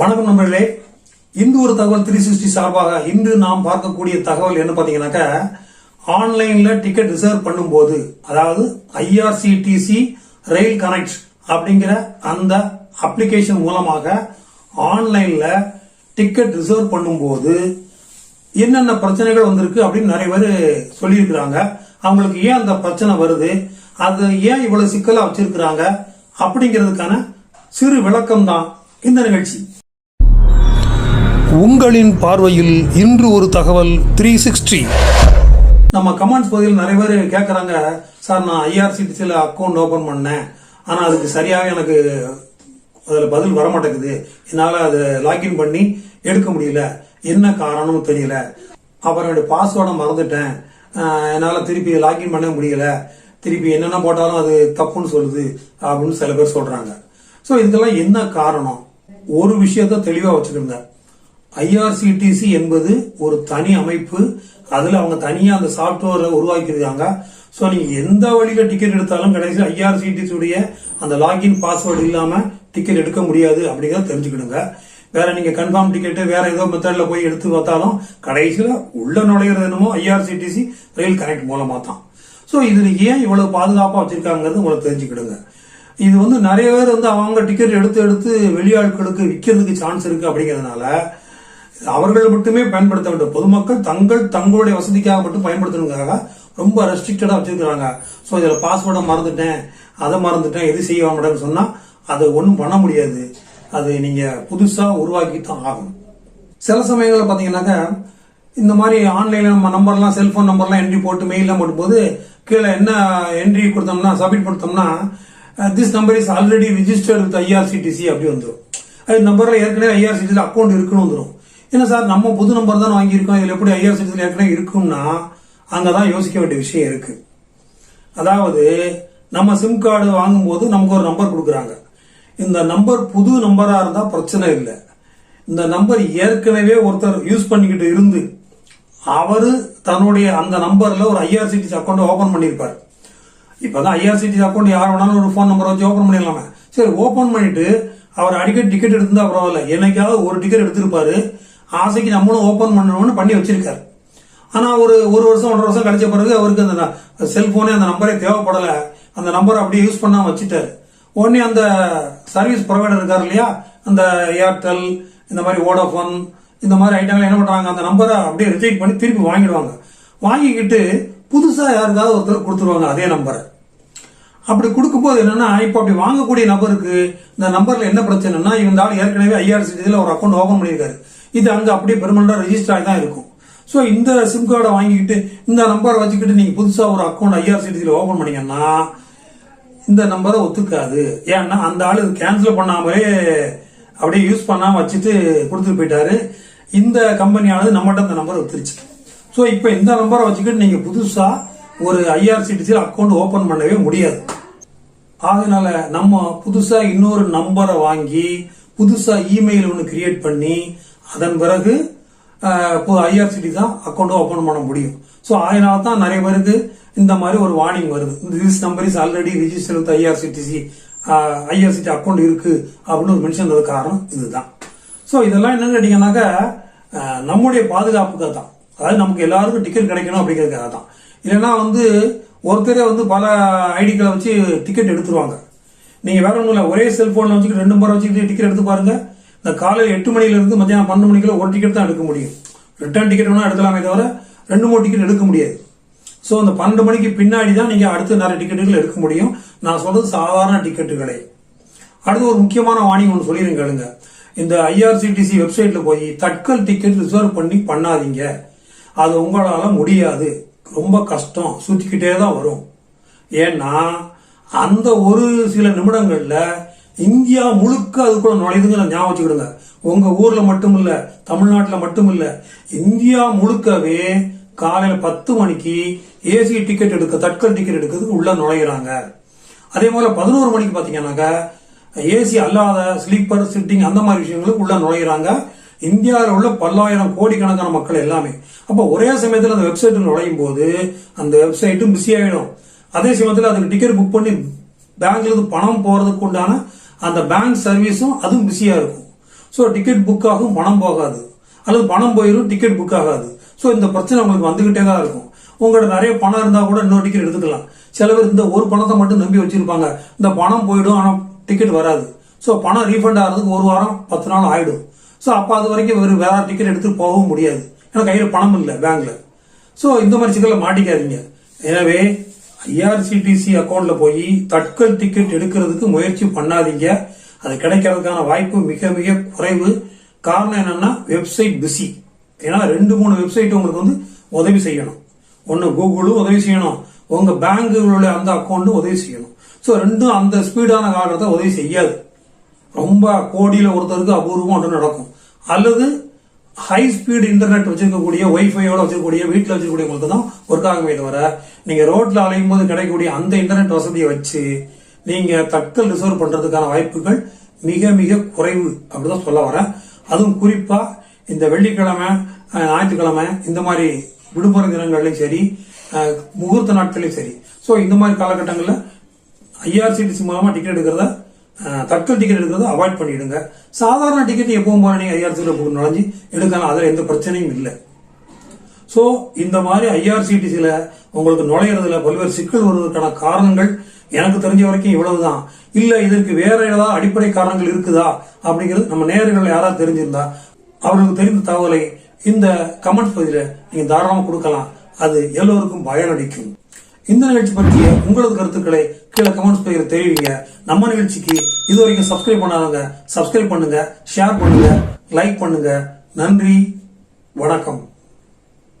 வணக்கம் நண்பர்களே. இன்று ஒரு தகவல் த்ரீ சிக்ஸ்டி சார்பாக இன்று நாம் பார்க்கக்கூடிய தகவல் என்ன பார்த்தீங்கன்னாக்கா ஆன்லைனில் டிக்கெட் ரிசர்வ் பண்ணும்போது அதாவது ஐஆர்சிடிசி ரயில் கனெக்ட் அப்படிங்கிற அந்த அப்ளிகேஷன் மூலமாக ஆன்லைனில் டிக்கெட் ரிசர்வ் பண்ணும்போது என்னென்ன பிரச்சனைகள் வந்திருக்கு அப்படின்னு நிறைய பேர் சொல்லியிருக்கிறாங்க. அவங்களுக்கு ஏன் அந்த பிரச்சனை வருது? அது ஏன் இவ்வளவு சிக்கலா வச்சிருக்கிறாங்க? அப்படிங்கிறதுக்கான சிறு விளக்கம் தான் இந்த நிகழ்ச்சி. உங்களின் பார்வையில் இன்று ஒரு தகவல் த்ரீ சிக்ஸ்டி நம்ம கமெண்ட்ஸ் பகுதியில் நிறைய பேர் கேட்குறாங்க சார் நான் ஐஆர்சிடிசியில் அக்கௌண்ட் ஓப்பன் பண்ணேன். ஆனால் அதுக்கு சரியாக எனக்கு அதில் பதில் வர மாட்டேங்குது என்னால் அதை லாகின் பண்ணி எடுக்க முடியல. என்ன காரணம்னு தெரியல. அப்புறம் என்னுடைய பாஸ்வேர்டை மறந்துட்டேன். என்னால் திருப்பி லாக்இன் பண்ண முடியல. திருப்பி என்னென்ன போட்டாலும் அது தப்புன்னு சொல்லுது அப்படின்னு சில பேர் சொல்கிறாங்க ஸோ இதுக்கெல்லாம் என்ன காரணம்? ஒரு விஷயத்த தெளிவாக வச்சுக்கோங்க. ஐஆர்சிடிசி என்பது ஒரு தனி அமைப்பு. அதுல அவங்க தனியா அந்த சாப்ட்வேரை உருவாக்கியிருக்காங்க. ஸோ நீங்க எந்த வழியில டிக்கெட் எடுத்தாலும் கடைசி ஐஆர்சிடிசி உடைய அந்த லாகின் பாஸ்வேர்டு இல்லாம டிக்கெட் எடுக்க முடியாது அப்படிங்கிறத தெரிஞ்சுக்கிடுங்க. வேற நீங்க கன்ஃபார்ம் டிக்கெட் வேற ஏதோ மெத்தட்ல போய் எடுத்து பார்த்தாலும் கடைசியில உள்ள நுழையிறது என்னமோ ஐஆர்சிடிசி ரயில் கனெக்ட் மூலமா தான். ஸோ இதில் ஏன் இவ்வளவு பாதுகாப்பா வச்சிருக்காங்கிறது உங்களுக்கு தெரிஞ்சுக்கிடுங்க. இது வந்து நிறைய பேர் வந்து அவங்க டிக்கெட் எடுத்து எடுத்து வெளியாட்களுக்கு விற்கிறதுக்கு சான்ஸ் இருக்கு அப்படிங்கிறதுனால அவர்கள் மட்டுமே பயன்படுத்த வேண்டும். பொதுமக்கள் தங்கள் தங்களுடைய வசதிக்காக மட்டும் பயன்படுத்தணுங்காக ரொம்ப ரெஸ்ட்ரிக்டடா வச்சிருக்கிறாங்க. ஸோ இதுல பாஸ்வேர்டை மறந்துட்டேன் அதை மறந்துட்டேன் எது செய்ய மாட்டேன்னு சொன்னா அதை ஒன்றும் பண்ண முடியாது. அது நீங்க புதுசா உருவாக்கி தான் ஆகும் சில சமயங்களில் பார்த்தீங்கன்னாக்கா இந்த மாதிரி ஆன்லைன்ல நம்ம நம்பர்லாம் செல்போன் நம்பர்லாம் என்ட்ரி போட்டு மெயிலாம் போடும்போது கீழே என்ன என்ட்ரி கொடுத்தோம்னா சப்மிட் கொடுத்தோம்னா this number is already registered with IRCTC அப்படி வந்துடும் அது நம்பர்ல ஏற்கனவே ஐஆர்சிடிசியில் அக்கௌண்ட் இருக்குன்னு வந்துடும் என்ன சார் நம்ம புது நம்பர் தான் வாங்கியிருக்கோம். இதில் எப்படி ஐஆர்சிடிசியில் ஏற்கனவே இருக்கும்னா அங்கே தான் யோசிக்க வேண்டிய விஷயம் இருக்குது அதாவது நம்ம சிம் கார்டு வாங்கும்போது நமக்கு ஒரு நம்பர் கொடுக்குறாங்க. இந்த நம்பர் புது நம்பராக இருந்தால் பிரச்சனை இல்லை. இந்த நம்பர் ஏற்கனவே ஒருத்தர் யூஸ் பண்ணிக்கிட்டு இருந்து அவர் தன்னுடைய அந்த நம்பரில் ஒரு ஐஆர்சிடிசி அக்கௌண்ட் ஓப்பன் பண்ணியிருப்பார். இப்போ தான் ஐஆர்சிடிசி அக்கௌண்ட் யார் வேணாலும் ஒரு ஃபோன் நம்பரை வச்சு ஓப்பன் பண்ணிடலாமே. சரி ஓப்பன் பண்ணிட்டு அவர் அடிக்கடி டிக்கெட் எடுத்திருந்தா பரவாயில்ல. என்னைக்காவது ஒரு டிக்கெட் எடுத்திருப்பாரு. ஆசைக்கு நம்மளும் ஓபன் பண்ணணும்னு பண்ணி வச்சிருக்காரு. ஆனா ஒரு ஒரு வருஷம் ஒன்றரை வருஷம் கழிச்ச பிறகு அவருக்கு அந்த செல்போனே அந்த நம்பரே தேவைப்படல. அந்த நம்பரை அப்படியே யூஸ் பண்ணாம வச்சுட்டாரு. உடனே அந்த சர்வீஸ் ப்ரொவைடர் இருக்காரு இல்லையா? அந்த ஏர்டெல் இந்த மாதிரி வோடாஃபோன் இந்த மாதிரி ஐட்டங்கள் என்ன பண்றாங்க? அந்த நம்பரை அப்படியே ரிஜெக்ட் பண்ணி திருப்பி வாங்கிடுவாங்க. வாங்கிக்கிட்டு புதுசா யாருக்காவது ஒருத்தர் கொடுத்துருவாங்க அதே நம்பரை அப்படி கொடுக்கும்போது என்னன்னா இப்போ அப்படி வாங்கக்கூடிய நபருக்கு இந்த நம்பர்ல என்ன பிரச்சனைனா இந்த ஆள் ஏற்கனவே ஐஆர்சிடியில் ஒரு அக்கௌண்ட் ஓபன் பண்ணியிருக்காரு. இது அங்க அப்படியே பெர்மனண்டா ரெஜிஸ்டர் ஆகி தான் இருக்கும். ஸோ இந்த சிம் கார்டை வாங்கிக்கிட்டு இந்த நம்பரை வச்சுக்கிட்டு நீங்க புதுசா ஒரு அக்கௌண்ட் ஐஆர்சிடிசியில் ஓபன் பண்ணீங்கன்னா இந்த நம்பரை ஒத்துக்காது. ஏன்னா அந்த ஆளு கேன்சல் பண்ணாமலே அப்படியே யூஸ் பண்ணாம வச்சுட்டு கொடுத்துட்டு போயிட்டாரு. இந்த கம்பெனியானது நம்மகிட்ட அந்த நம்பரை ஒத்துருச்சு. ஸோ இப்போ இந்த நம்பரை வச்சுக்கிட்டு நீங்க புதுசா ஒரு ஐஆர்சிடிசியில் அக்கௌண்ட் ஓபன் பண்ணவே முடியாது. அதனால நம்ம புதுசா இன்னொரு நம்பரை வாங்கி புதுசா இமெயில் ஒன்று கிரியேட் பண்ணி அதன் பிறகு ஐஆர்சிடி தான் அக்கௌண்ட்டும் ஓப்பன் பண்ண முடியும். ஸோ அதனால தான் நிறைய பேருக்கு இந்த மாதிரி ஒரு வார்னிங் வருது. This number is already register with IRCTC IRCT account இருக்கு அப்படின்னு ஒரு மென்ஷன் காரணம் இதுதான். ஸோ இதெல்லாம் என்னன்னு கேட்டீங்கன்னாக்கா நம்முடைய பாதுகாப்புக்காக தான் அதாவது நமக்கு எல்லாருக்கும் டிக்கெட் கிடைக்கணும் அப்படிங்கிறதுக்காக தான் இல்லைன்னா வந்து ஒருத்தரே வந்து பல ஐடிக்களை வச்சு டிக்கெட் எடுத்துருவாங்க. நீங்கள் வேற ஒன்றும் இல்லை ஒரே செல்ஃபோனில் வச்சுக்கிட்டு ரெண்டு முறை வச்சுக்கிட்டு டிக்கெட் எடுத்து பாருங்கள் இந்த காலையில் எட்டு மணில மத்தியானம் பன்னெண்டு மணிக்குள்ள ஒரு டிக்கெட் தான் எடுக்க முடியும். ரிட்டர்ன் டிக்கெட் வேணால் எடுக்கலாமே தவிர ரெண்டு மூணு டிக்கெட் எடுக்க முடியாது. ஸோ அந்த பன்னெண்டு மணிக்கு பின்னாடி தான் நீங்கள் அடுத்து நிறைய டிக்கெட்டுகள் எடுக்க முடியும். நான் சொல்றது சாதாரண டிக்கெட்டுகளை அடுத்து ஒரு முக்கியமான வாணி ஒன்று சொல்லிடுங்க கேளுங்க. இந்த ஐஆர்சிடிசி வெப்சைட்ல போய் தட்கல் டிக்கெட் ரிசர்வ் பண்ணி பண்ணாதீங்க. அது உங்களால் முடியாது. ரொம்ப கஷ்டம். சுற்றிக்கிட்டே தான் வரும். ஏன்னா அந்த ஒரு சில நிமிடங்களில் இந்தியா முழுக்க அதுக்குள்ள நுழையுதுங்க ஞாபகம் வச்சுக்கிடுங்க. உங்க ஊர்ல மட்டும் இல்ல தமிழ்நாட்டில் மட்டும் இல்ல இந்தியா முழுக்கவே காலையில பத்து மணிக்கு ஏசி டிக்கெட் எடுக்க தட்கல் டிக்கெட் எடுக்கிறதுக்கு உள்ள நுழையிறாங்க. அதே போல பதினோரு மணிக்கு பாத்தீங்கன்னாக்கா ஏசி அல்லாத ஸ்லீப்பர் சிட்டிங் அந்த மாதிரி விஷயங்களுக்கு உள்ள நுழையிறாங்க. இந்தியாவில் உள்ள பல்லாயிரம் கோடிக்கணக்கான மக்கள் எல்லாமே. அப்போ ஒரே சமயத்தில் அந்த வெப்சைட் நுழையும் போது அந்த வெப்சைட்டும் பிஸி ஆகிடும் அதே சமயத்தில் அதுக்கு டிக்கெட் புக் பண்ணி பேங்க்லேருந்து பணம் போகிறதுக்கு உண்டான அந்த பேங்க் சர்வீஸும் அதுவும் பிஸியாக இருக்கும். ஸோ டிக்கெட் புக் ஆகும் பணம் போகாது. அல்லது பணம் போயிடும் டிக்கெட் புக் ஆகாது. ஸோ இந்த பிரச்சனை உங்களுக்கு வந்துகிட்டே தான் இருக்கும். உங்களோட நிறைய பணம் இருந்தால் கூட இன்னொரு டிக்கெட் எடுத்துக்கலாம். சில பேர் இந்த ஒரு பணத்தை மட்டும் நம்பி வச்சிருப்பாங்க. இந்த பணம் போயிடும் ஆனால் டிக்கெட் வராது. ஸோ பணம் ரீஃபண்ட் ஆகிறதுக்கு ஒரு வாரம் பத்து நாள் ஆகிடும் ஸோ அப்போ அது வரைக்கும் வேறு வேற டிக்கெட் எடுத்துகிட்டு போகவும் முடியாது. ஏன்னா கையில் பணம் இல்லை பேங்க்ல ஸோ இந்த மாதிரி சிக்கலை மாட்டிக்காதீங்க. எனவே ஐஆர்சிடிசி அக்கௌண்ட்ல போய் தட்கல் டிக்கெட் எடுக்கிறதுக்கு முயற்சி பண்ணாதீங்க. அது கிடைக்கிறதுக்கான வாய்ப்பு மிக மிக குறைவு. காரணம் என்னன்னா வெப்சைட் பிஸி ஏன்னா ரெண்டு மூணு வெப்சைட் உங்களுக்கு வந்து உதவி செய்யணும். ஒன்று கூகுளும் உதவி செய்யணும். உங்க பேங்குகளுடைய அந்த அக்கௌண்ட்டும் உதவி செய்யணும். ஸோ ரெண்டும் அந்த ஸ்பீடான காரணத்தை உதவி செய்யாது. ரொம்ப கோடியில ஒருத்தருக்கு அபூர்வம் ஒன்று நடக்கும். அல்லது ஹை ஸ்பீடு இன்டர்நெட் வச்சிருக்கக்கூடிய ஒய்ஃபையோட வச்சிருக்கக்கூடிய வீட்டில் வச்சிருக்கக்கூடியவங்களுக்கு தான் ஒர்க் ஆகவே தவிர நீங்க ரோட்ல அலையும் போது கிடைக்கக்கூடிய அந்த இன்டர்நெட் வசதியை வச்சு நீங்க தட்கல் ரிசர்வ் பண்றதுக்கான வாய்ப்புகள் மிக மிக குறைவு அப்படிதான் சொல்ல வரேன். அதுவும் குறிப்பா இந்த வெள்ளிக்கிழமை ஞாயிற்றுக்கிழமை இந்த மாதிரி விடுமுறை தினங்கள்லையும் சரி முகூர்த்த நாட்களையும் சரி. ஸோ இந்த மாதிரி காலகட்டங்களில் ஐஆர்சிடிசி மூலமா டிக்கெட் எடுக்கிறத தட்கல் டிக்கெட் எடுக்கிறத அவாய்ட் பண்ணிடுங்க. சாதாரண டிக்கெட் எப்பவும் போன நீங்கள் ஐஆர்சியில் நுழைஞ்சு எடுக்கலாம். அதில் எந்த பிரச்சனையும் இல்லை. ஸோ இந்த மாதிரி ஐஆர்சிடிசியில் உங்களுக்கு நுழையிறதுல பல்வேறு சிக்கல் வருவதற்கான காரணங்கள் எனக்கு தெரிஞ்ச வரைக்கும் இவ்வளவுதான். இல்லை இதற்கு வேற ஏதாவது அடிப்படை காரணங்கள் இருக்குதா? அப்படிங்கிறது நம்ம நேர்கள் யாராவது தெரிஞ்சிருந்தா அவர்களுக்கு தெரிந்த தகவலை இந்த கமெண்ட்ஸ் பகுதியில் நீங்கள் தாராளமாக கொடுக்கலாம். அது எல்லோருக்கும் பயனளிக்கும். இந்த நிகழ்ச்சி பற்றிய உங்களது கருத்துக்களை கீழே கமெண்ட்ஸ் பகுதியில் தெரிவிங்க. நம்ம நிகழ்ச்சிக்கு இது வரைக்கும் சப்ஸ்கிரைப் பண்ணாதவங்க சப்ஸ்கிரைப் பண்ணுங்க ஷேர் பண்ணுங்க லைக் பண்ணுங்க. நன்றி வணக்கம்.